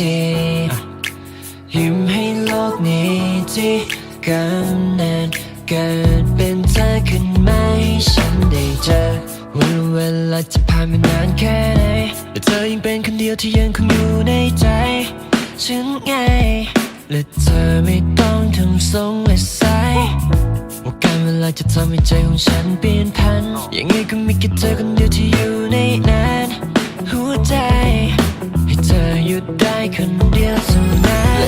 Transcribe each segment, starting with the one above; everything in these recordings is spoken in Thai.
ทียิ้มให้โลกนี้ที่กำเนันเกิดเป็นเธอขึ้นมาให้ฉันได้เจอวันเวลาจะผ่านมานานแค่ไหนแต่เธอยังเป็นคนเดียวที่ยังคงอยู่ในใจฉันไงและเธอไม่ต้องทำทรงและสายว่าการเวลาจะทำให้ใจของฉันเปลี่ยนพันยังไงก็มีแค่เธอคนเดียวที่อยู่ในนั้นหัวใจ หยุดได้คนเดียวเท่านั้น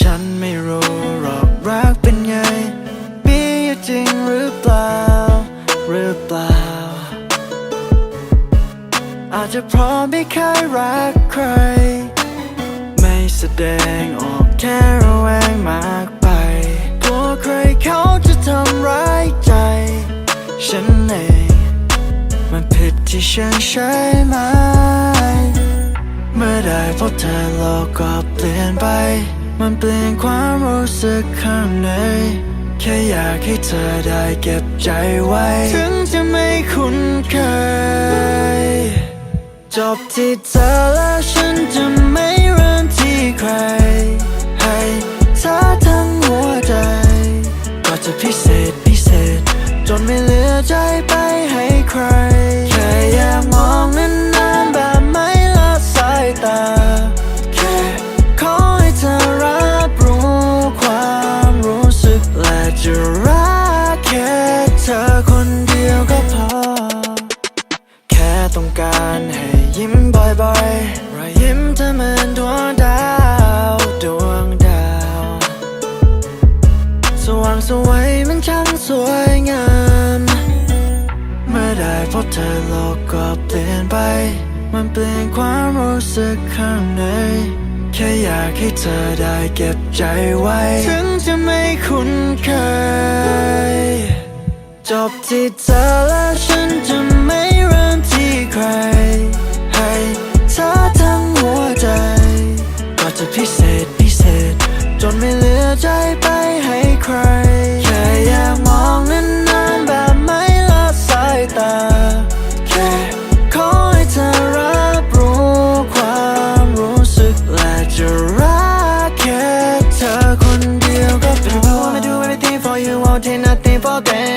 ฉันไม่รู้หรอกรักเป็นไง มีอยู่จริงหรือเปล่า หรือเปล่า อาจจะเพราะไม่เคยรักใคร ไม่แสดงออกแค่ระแวงมากไป กลัวใครเขาจะทำร้ายใจ ฉันเองมันผิดที่ฉันใช่ไหม เมื่อได้พบเธอโลกก็เปลี่ยนไป มันเปลี่ยนความรู้สึกข้างใน แค่อยากให้เธอได้เก็บใจไว้ ถึงจะไม่คุ้นเคย จบที่เธอและฉันจะไม่เริ่มที่ใคร ให้เธอทั้งหัวใจ ก็จะพิเศ จะรักแค่เธอคนเดียวก็พอ แค่ต้องการให้ยิ้มบ่อยๆรอยยิ้มเธอเหมือนดวงดาวดวงดาว สว่างสวยมันช่างสวยงาม เมื่อได้พบเธอโลกก็เปลี่ยนไป มันเปลี่ยนความรู้สึกข้างใน แค่อยากให้เธอได้เก็บใจไว้ ถึงจะไม่คุ้นเคย จบที่เธอและฉันจะไม่เริ่มที่ใคร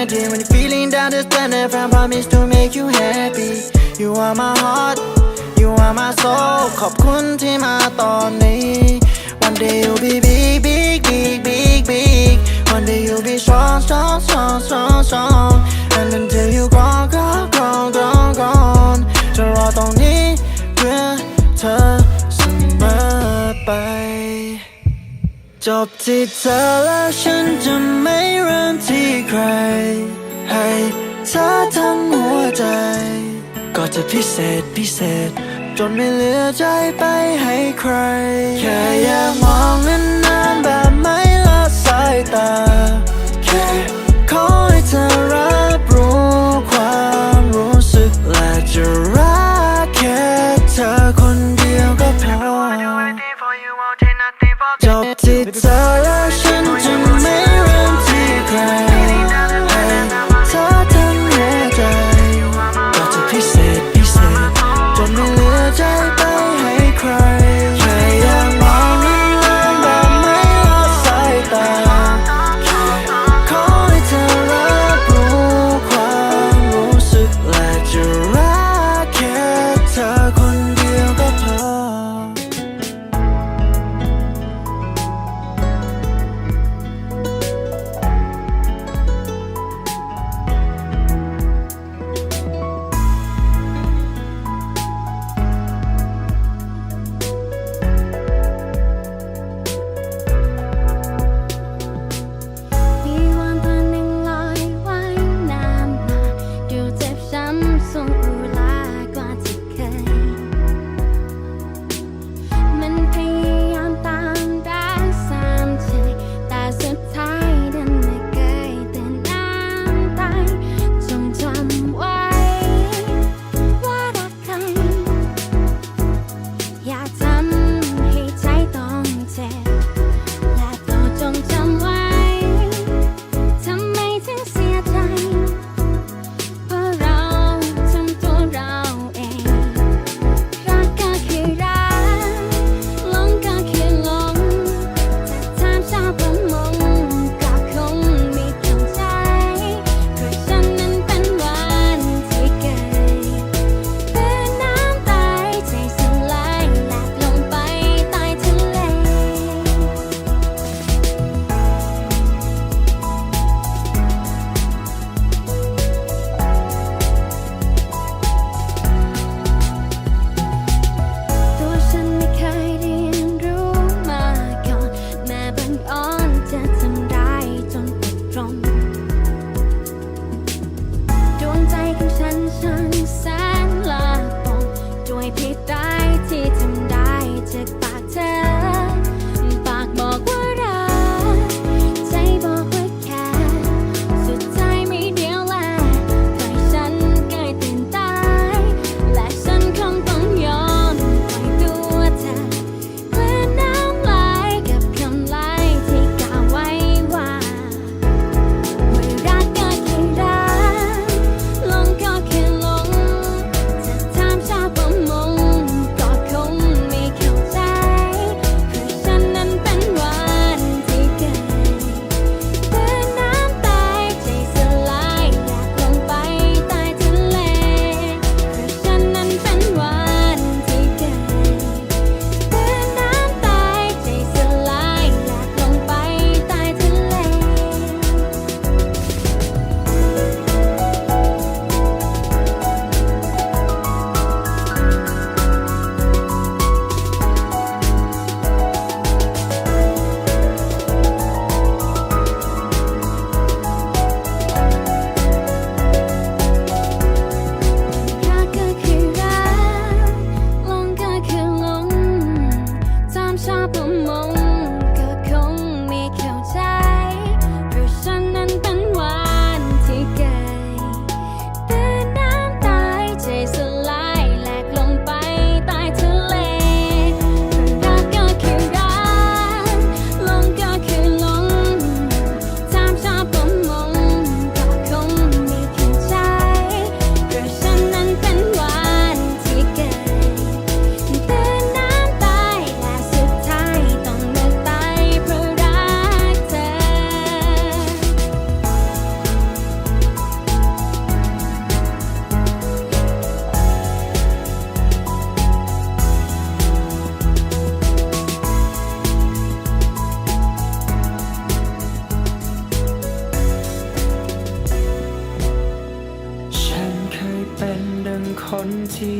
granted When you're feeling down just turn around promise to make you happy You are my heart You are my soul ขอบคุณที่มาตอนนี้ One day you'll be big big big big big One day you'll be strong strong strong strong strong And until you grown grown grown grown grown จะรอตรงนี้เพื่อเธอ จบที่เธอแล้วฉันจะไม่เริ่มที่ใคร ให้เธอทั้งหัวใจ ก็จะพิเศษพิเศษ จนไม่เหลือใจไปให้ใคร แค่อยากมองนั้น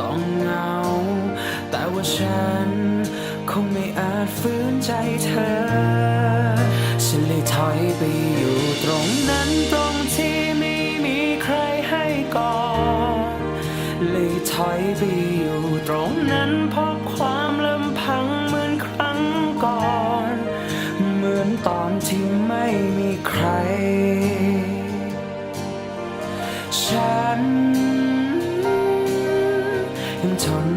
ต้องเหงา แต่ว่าฉัน คงไม่อาจฝืนใจเธอ ฉันเลยถอยไปอยู่ตรงนั้นตรงที่ไม่มีใครให้กอดเลยถอยไปอยู่ตรงนั้นเพราะความลำพังเหมือนครั้งก่อน เหมือนตอนที่ไม่มีใคร ฉัน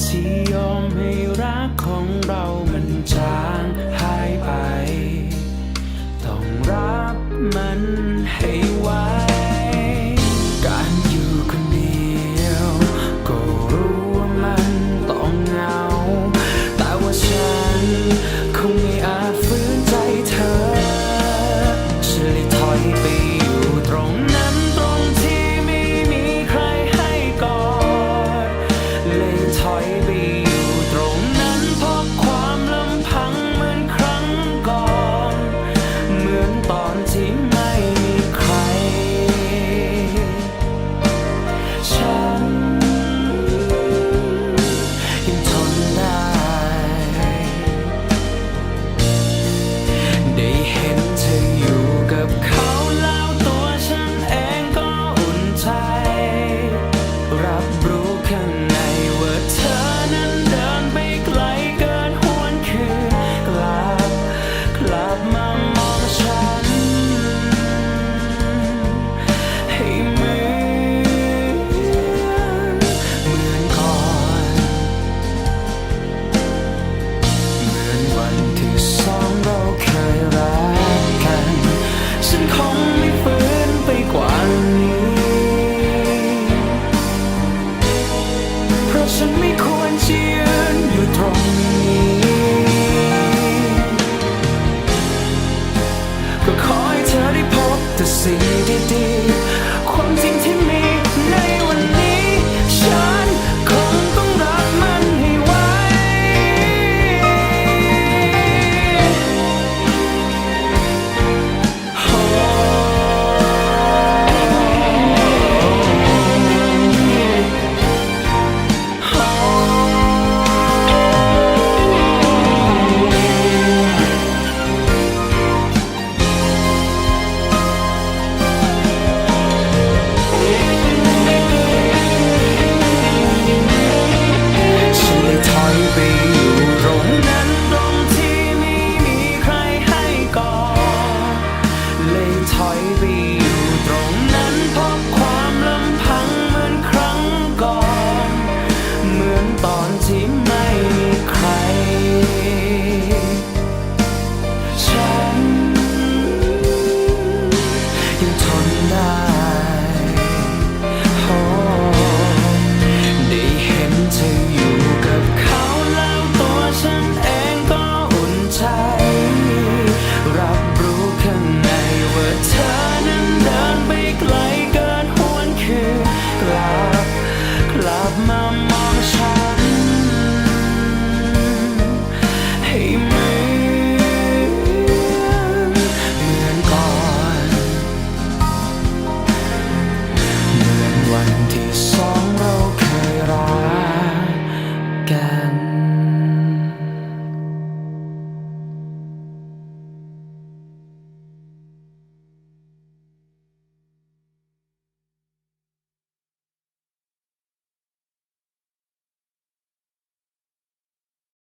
ที่ยอมให้รักของเรามันจางห Send me cool. on team